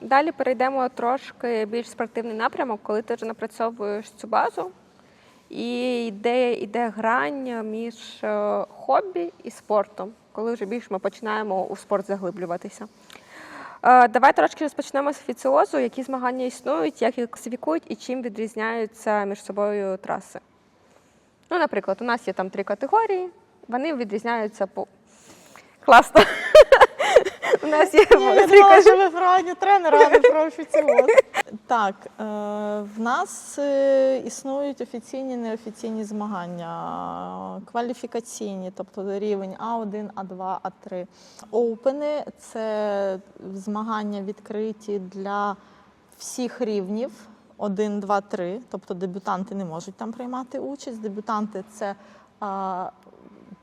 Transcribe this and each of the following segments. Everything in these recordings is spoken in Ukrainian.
Далі перейдемо трошки більш спортивний напрямок, коли ти вже напрацьовуєш цю базу. І йде, йде грань між е, хобі і спортом, коли вже більш ми починаємо у спорт заглиблюватися. Е, Давай трошки розпочнемо з офіціозу, які змагання існують, як їх класифікують і чим відрізняються між собою траси. Ну, наприклад, у нас є там три категорії, вони відрізняються по. Класно. У нас є я думала, що тренера, а не про офіціоз. Так, е, в нас е, існують офіційні неофіційні змагання, кваліфікаційні, тобто рівень А1, А2, А3. Оупени це змагання відкриті для всіх рівнів. 1, 2, 3, тобто дебютанти не можуть там приймати участь. Дебютанти це а,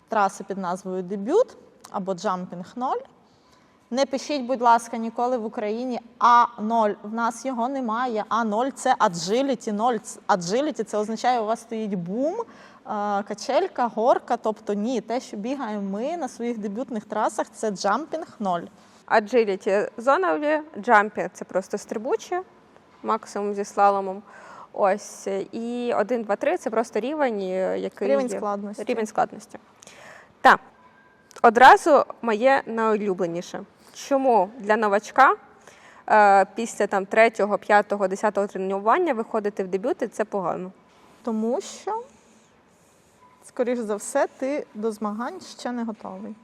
траси під назвою дебют або джампінг 0. Не пишіть, будь ласка, ніколи в Україні А0. В нас його немає. А0 це agility 0. Agility це означає, у вас стоїть бум, е, качелька, горка. Тобто ні, те, що бігаємо ми на своїх дебютних трасах, це джампінг 0. Agility зонові, джампінг це просто стрибуче, максимум зі слаломом. Ось. І 1, 2, 3 це просто рівень, е, який Рівень складності. Рівень складності. Так. Одразу моє найулюбленіше. Чому для новачка е, після там, 3, 5, 10 тренування виходити в дебюти це погано? Тому що, скоріш за все, ти до змагань ще не готовий.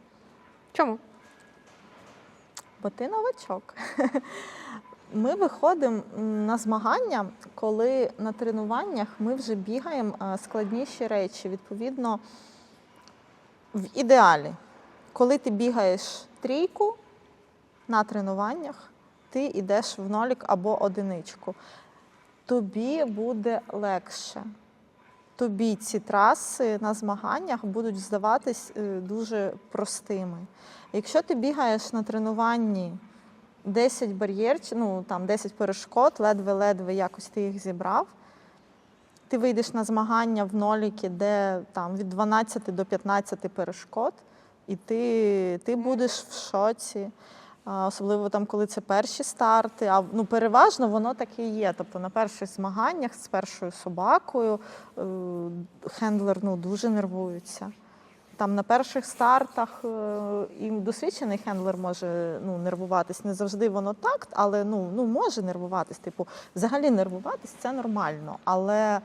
Чому? Бо ти новачок. Ми виходимо на змагання, коли на тренуваннях ми вже бігаємо е, складніші речі. Відповідно, в ідеалі, коли ти бігаєш трійку на тренуваннях, ти йдеш в нолік або одиничку. Тобі буде легше. Тобі ці траси на змаганнях будуть здаватись е, дуже простими. Якщо ти бігаєш на тренуванні 10 бар'єрів, ну там 10 перешкод, ледве-ледве якось ти їх зібрав. Ти вийдеш на змагання в ноліки, де там від 12 до 15 перешкод, і ти, ти будеш в шоці. Особливо там, коли це перші старти. А ну, переважно воно таке є. Тобто на перших змаганнях з першою собакою е, хендлер ну, дуже нервується. Там на перших стартах е, і досвідчений хендлер може ну, нервуватись. Не завжди воно так, але ну, ну, може нервуватись. Типу, взагалі нервуватись це нормально. Але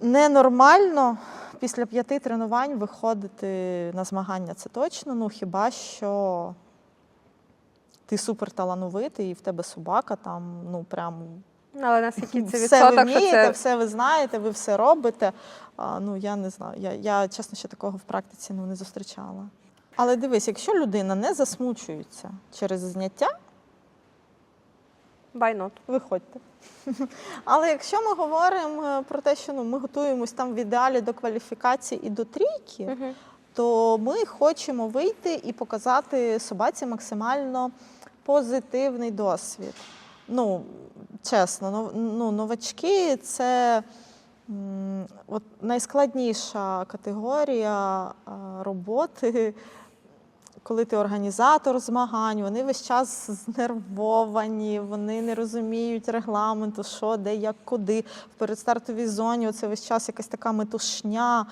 ненормально після п'яти тренувань виходити на змагання це точно. Ну хіба що ти супер талановитий, і в тебе собака там, ну прям Але наскільки це все ви відсоток, що вмієте, це все ви знаєте, ви все робите. А, ну я не знаю. Я, я чесно ще такого в практиці ну, не зустрічала. Але дивись, якщо людина не засмучується через зняття, why not? виходьте. Але якщо ми говоримо е, про те, що ну, ми готуємось там в ідеалі до кваліфікації і до трійки, Мгм. То ми хочемо вийти і показати собаці максимально позитивний досвід. Ну, чесно, ну, новачки це от найскладніша категорія роботи. Коли ти організатор змагань, вони весь час знервовані, вони не розуміють регламенту, що, де, як, куди. В передстартовій зоні це весь час якась така метушня,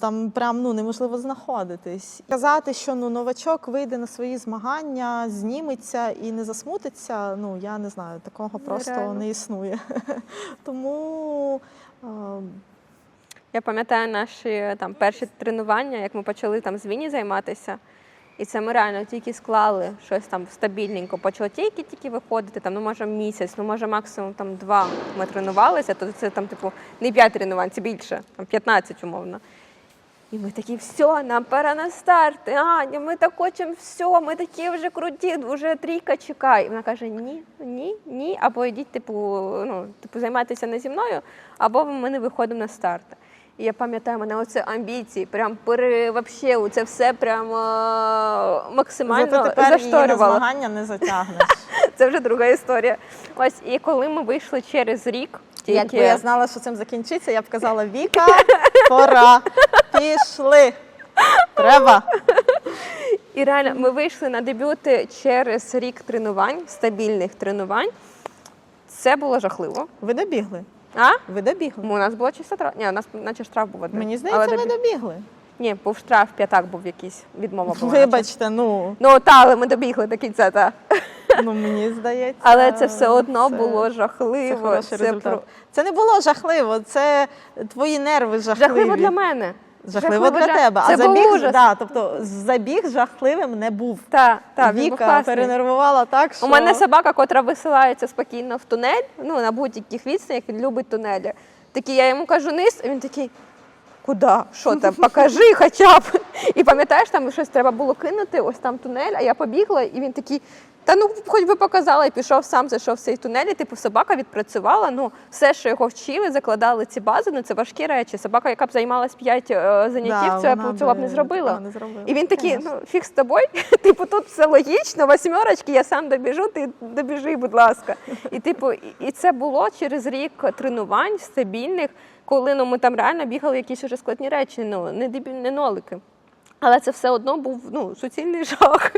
там прям ну, неможливо знаходитись. Казати, що ну, новачок вийде на свої змагання, зніметься і не засмутиться, ну я не знаю, такого просто Нереально. не існує. Тому Я пам'ятаю наші там перші тренування, як ми почали там з Віні займатися. І це ми реально тільки склали щось там стабільненько. Почало тільки-тільки виходити, там, ну може місяць, ну може максимум там два ми тренувалися, то це там, типу, не п'ять тренувань, це більше, там 15 умовно. І ми такі, все, нам пора на старт. Аня, ми так хочемо все, ми такі вже круті, вже трійка чекає. І вона каже: ні, ні, ні. Або йдіть, типу, ну, типу, займайтеся не зі мною, або ми не виходимо на старт. І я пам'ятаю, мене оце амбіції, прям пере вообще, це все прям е, максимально зато тепер її на змагання не затягнеш. Це вже друга історія. Ось і коли ми вийшли через рік, тільки Якби я знала, що цим закінчиться, я б казала: Віка, пора, пішли. Треба. І реально, ми вийшли на дебюти через рік тренувань, стабільних тренувань. Це було жахливо. Ви добігли. А? Ви добігли. У нас було чисто штраф. Ні, у нас наче штраф був один. Мені Але здається, ви добі- добігли. Ні, був штраф, п'ятак був якийсь, відмова була. наче. Вибачте, ну, Ну, та, але ми добігли до кінця, та. ну мені здається. Але це все одно це- було Це жахливо. хороший Це результат. про- Це не було жахливо, це твої нерви жахливі. Жахливо для мене. Жахливо для тебе. Це а був забіг, ужас. да, тобто забіг жахливим не був. Так, так, він був Віка класний. перенервувала так, що У мене собака, котра висилається спокійно в тунель, ну на будь-яких відстанях, він любить тунелі. Такий, я йому кажу низ, а він такий. Куди? Що там? Покажи хоча б. І пам'ятаєш, там щось треба було кинути, ось там тунель, а я побігла, і він такий. Та ну хоч би показала, і пішов сам, зайшов в цей тунель, і типу собака відпрацювала. Ну, все, що його вчили, закладали ці бази, ну це важкі речі. Собака, яка б займалась 5 заняттів, Да, це б цього б не зробила. не зробила. І він такий, Конечно. ну фіг з тобою, типу, тут все логічно, восьмерочки, я сам добіжу, ти добіжи, будь ласка. І типу, і- це було через рік тренувань стабільних, коли ну, ми там реально бігали якісь уже складні речі, ну не дебіль, не нолики. Але це все одно був ну, суцільний жах.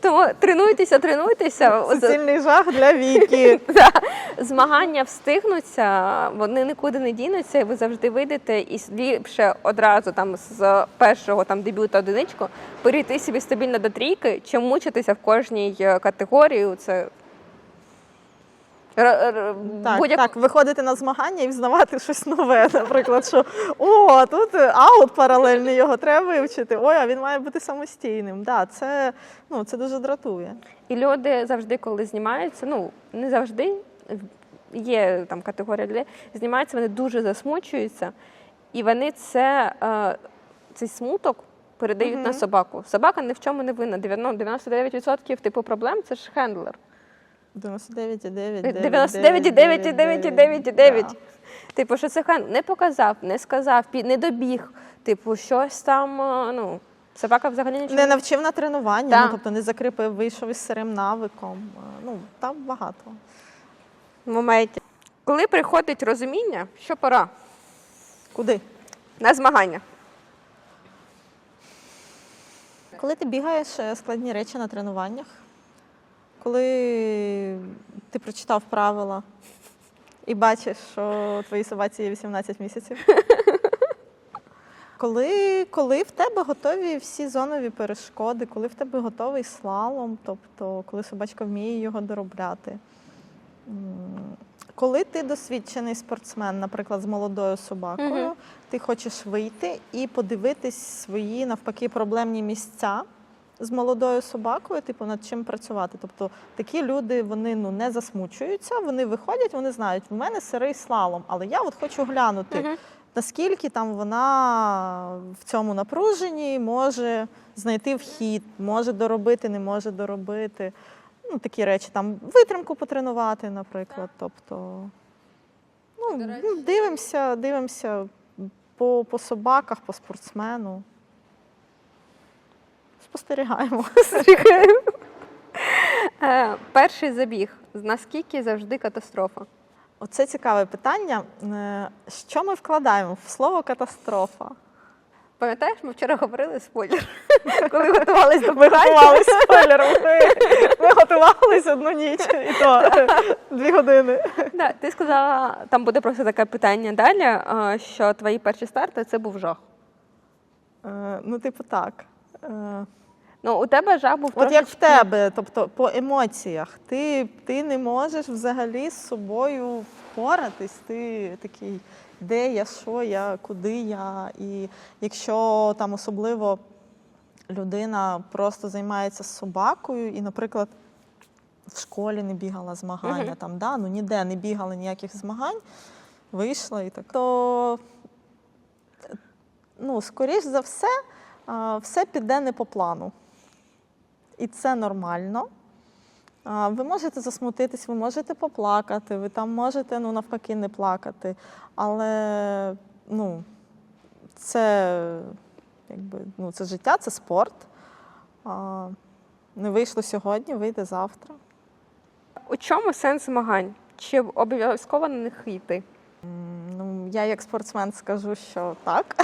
Тому тренуйтеся, тренуйтеся. Суцільний жах для Віки. Змагання встигнуться, вони нікуди не дінуться, і ви завжди вийдете і ліпше одразу там з першого там дебюта одиничку перейти собі стабільно до трійки, чим мучитися в кожній е, категорії. Це Так, будь-як- так, виходити на змагання і взнавати щось нове. Наприклад, що о, тут аут паралельний його треба вивчити. Ой, а він має бути самостійним. Да, це, ну, це дуже дратує. І люди завжди, коли знімаються, ну не завжди є там категорія людей, знімаються, вони дуже засмучуються, і вони це, е, цей смуток передають на собаку. Собака ні в чому не винна. 99% типу проблем це ж хендлер. 99,9. 99,9,9,9,9. Типу, що це хан не показав, не сказав, не добіг. Типу, щось там, е, ну, собака взагалі нічого Не навчив на тренування, ну, тобто не закріпив, вийшов із сирим навиком. Е, Ну, там багато. в моменті. Коли приходить розуміння, що пора Куди? на змагання. Коли ти бігаєш е, складні речі на тренуваннях, коли ти прочитав правила і бачиш, що твоїй собаці є 18 місяців. Коли, коли в тебе готові всі зонові перешкоди, коли в тебе готовий слалом, тобто коли собачка вміє його доробляти. Коли ти досвідчений спортсмен, наприклад, з молодою собакою, Мгм. ти хочеш вийти і подивитись свої навпаки проблемні місця з молодою собакою, типу над чим працювати. Тобто такі люди вони ну не засмучуються, вони виходять, вони знають, в мене сирий слалом, але я от хочу глянути, Мгм. наскільки там вона в цьому напруженні може знайти вхід, може доробити, не може доробити. Ну, такі речі, там витримку потренувати, наприклад. Тобто, ну, дивимося, дивимося по, по собаках, по спортсмену. Спостерігаємо. Е, перший забіг. Наскільки завжди катастрофа? Оце цікаве питання. Е, Що ми вкладаємо в слово катастрофа? Пам'ятаєш, ми вчора говорили спойлер, коли готувалися до Ми готувалися спойлером. Ми, готувалися одну ніч, і то дві години. Да, ти сказала, там буде просто таке питання далі, е, що твої перші старти це був жах. Ну, типу, так. Е, Ну, у тебе жах був От як в тебе, тобто по емоціях, ти, ти не можеш взагалі з собою впоратись. Ти такий, де я, що я, куди я. І якщо там особливо людина просто займається з собакою, і, наприклад, в школі не бігала змагання, там, да, ну ніде не бігала ніяких змагань, вийшла і так. То, ну, скоріш за все, все піде не по плану. І це нормально. Ви можете засмутитись, ви можете поплакати, ви там можете ну, навпаки не плакати. Але ну, це, якби, ну, це життя, це спорт. Не вийшло сьогодні, вийде завтра. У чому сенс змагань? Чи обов'язково на них йти? Ну, я як спортсмен скажу, що так.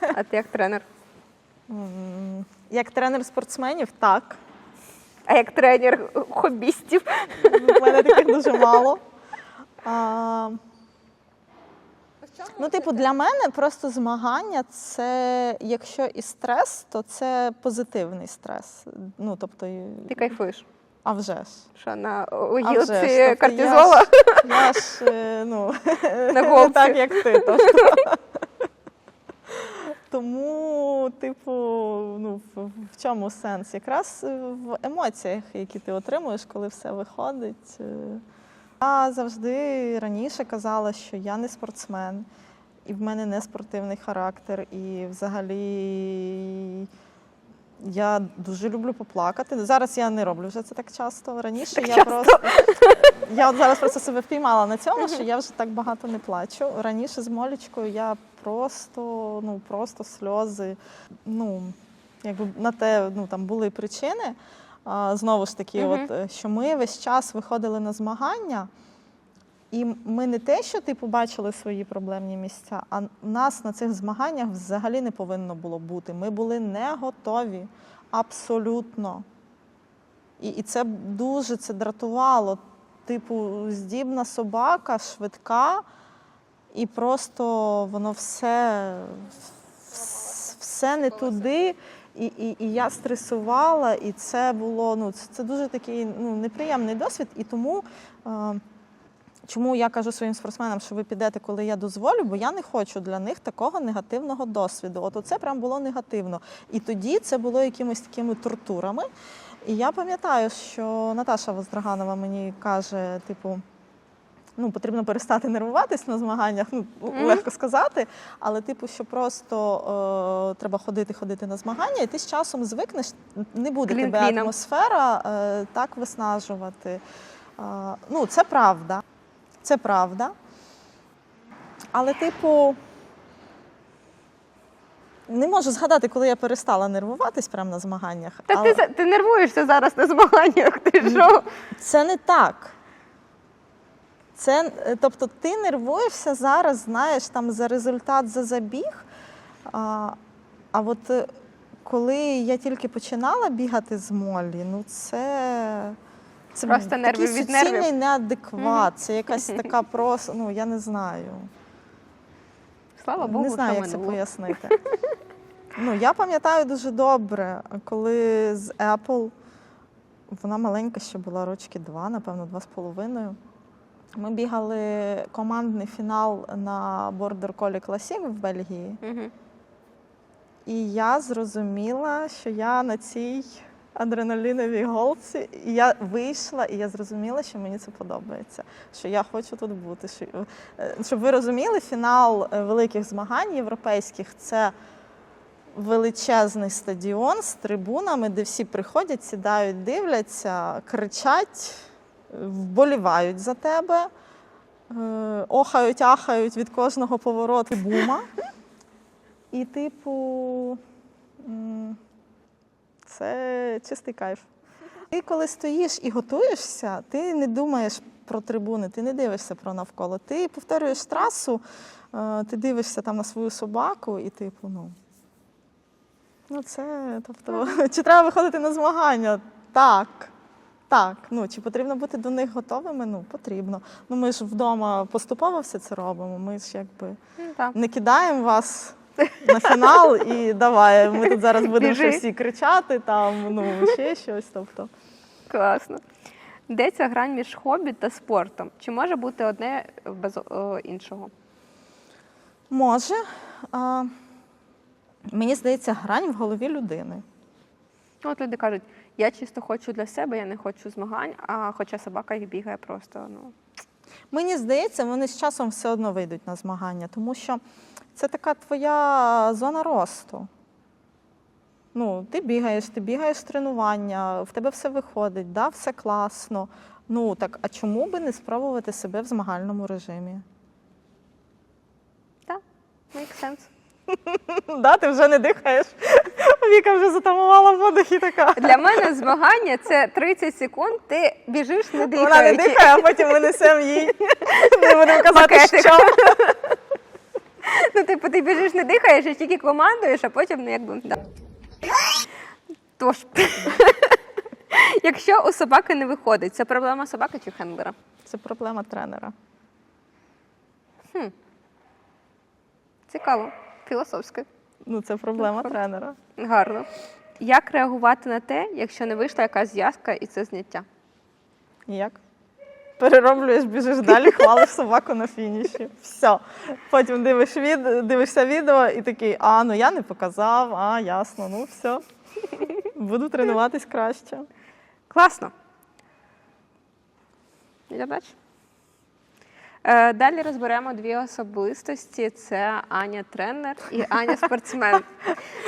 А ти як тренер? Як тренер спортсменів, так. А як тренер хобістів? У мене таких дуже мало. А, ну, типу, для мене просто змагання це, якщо і стрес, то це позитивний стрес. Ну, тобто, Ти кайфуєш. а вже ж. Що на ж. огілці Тобто я ж- Я ж, е, ну, На так, як ти. Тобто. Тому, типу, ну, в, чому сенс? Якраз в емоціях, які ти отримуєш, коли все виходить. Е, Я завжди раніше казала, що я не спортсмен, і в мене не спортивний характер, і взагалі. Я дуже люблю поплакати. Зараз я не роблю вже це так часто. Раніше Так я часто? просто я от зараз просто себе впіймала на цьому, що я вже так багато не плачу. Раніше з Молічкою я просто, ну просто сльози. Ну, якби на те ну, там були причини. А, знову ж таки, от, е, що ми весь час виходили на змагання, і ми не те, що типу бачили свої проблемні місця, а нас на цих змаганнях взагалі не повинно було бути. Ми були не готові абсолютно. І, і це дуже це дратувало. Типу, здібна собака, швидка, і просто воно все, все не туди. І, і, і я стресувала, і це було ну, це, це дуже такий ну, неприємний досвід. І тому е, чому я кажу своїм спортсменам, що ви підете, коли я дозволю, бо я не хочу для них такого негативного досвіду. От це прям було негативно. І тоді це було якимись такими тортурами. І я пам'ятаю, що Наташа Воздраганова мені каже, типу. Ну, потрібно перестати нервуватись на змаганнях, ну легко сказати, але типу, що просто е, треба ходити, ходити на змагання, і ти з часом звикнеш, не буде Клін тебе кліном. атмосфера е, так виснажувати. Е, ну, це правда. Це правда. Але, типу, не можу згадати, коли я перестала нервуватись прямо на змаганнях. Та але... ти, ти нервуєшся зараз на змаганнях. Ти що? Це не так. Це, е, тобто ти нервуєшся зараз, знаєш, там за результат за забіг. А, а от е, коли я тільки починала бігати з Моллі, ну це. Це Просто такий нерви від суцільний неадекват. Це якась така просто, ну я не знаю. Слава Богу, не знаю, що як це пояснити. Ну, я пам'ятаю дуже добре, коли з Apple, вона маленька ще була рочки два, напевно, два з половиною. Ми бігали командний фінал на Border Collie Classic в Бельгії. Мгм. І я зрозуміла, що я на цій адреналіновій голці, і я вийшла, і я зрозуміла, що мені це подобається, що я хочу тут бути. Що, е, щоб ви розуміли, фінал е, великих змагань європейських це величезний стадіон з трибунами, де всі приходять, сідають, дивляться, кричать, вболівають за тебе, е, охають, ахають від кожного повороту бума. І, типу, це чистий кайф. Ти коли стоїш і готуєшся, ти не думаєш про трибуни, ти не дивишся про навколо. Ти повторюєш трасу, е, ти дивишся там на свою собаку, і типу, ну. Ну, це, тобто, чи треба виходити на змагання? Так. Так, ну чи потрібно бути до них готовими? Ну, потрібно. Ну ми ж вдома поступово все це робимо. Ми ж якби Ну, так. не кидаємо вас на фінал і давай. Ми тут зараз будемо Біжи. ще всі кричати, там ну ще щось. Тобто, Класно. Де ця грань між хобі та спортом? Чи може бути одне без о, іншого? може, а, мені здається, грань в голові людини. От люди кажуть, я чисто хочу для себе, я не хочу змагань, а хоча собака їх бігає просто. Ну. Мені здається, вони з часом все одно вийдуть на змагання, тому що це така твоя зона росту. Ну, ти бігаєш, ти бігаєш тренування, в тебе все виходить, да, все класно. Ну так, а чому би не спробувати себе в змагальному режимі? Так, make sense. Да, ти вже не дихаєш. Віка вже затамувала подих і така. Для мене змагання це 30 секунд, ти біжиш не Вона не дихає, а потім ми несемо їй. Не будемо казати, що. Ну, типу, ти біжиш не дихаєш і тільки командуєш, а потім ну, якби. Да. Тож, якщо у собаки не виходить, це проблема собаки чи хендлера? Це проблема тренера. Цікаво, філософське. Ну, це проблема тренера. Гарно. Як реагувати на те, якщо не вийшла якась зв'язка і це зняття? Як? Перероблюєш, біжиш далі, хвалиш собаку на фініші. Все. Потім дивиш від, дивишся відео і такий, а ну я не показав, а ясно, ну все. Буду тренуватись краще. Класно. Йдемо далі. Е, Далі розберемо дві особистості: це Аня тренер і Аня спортсмен.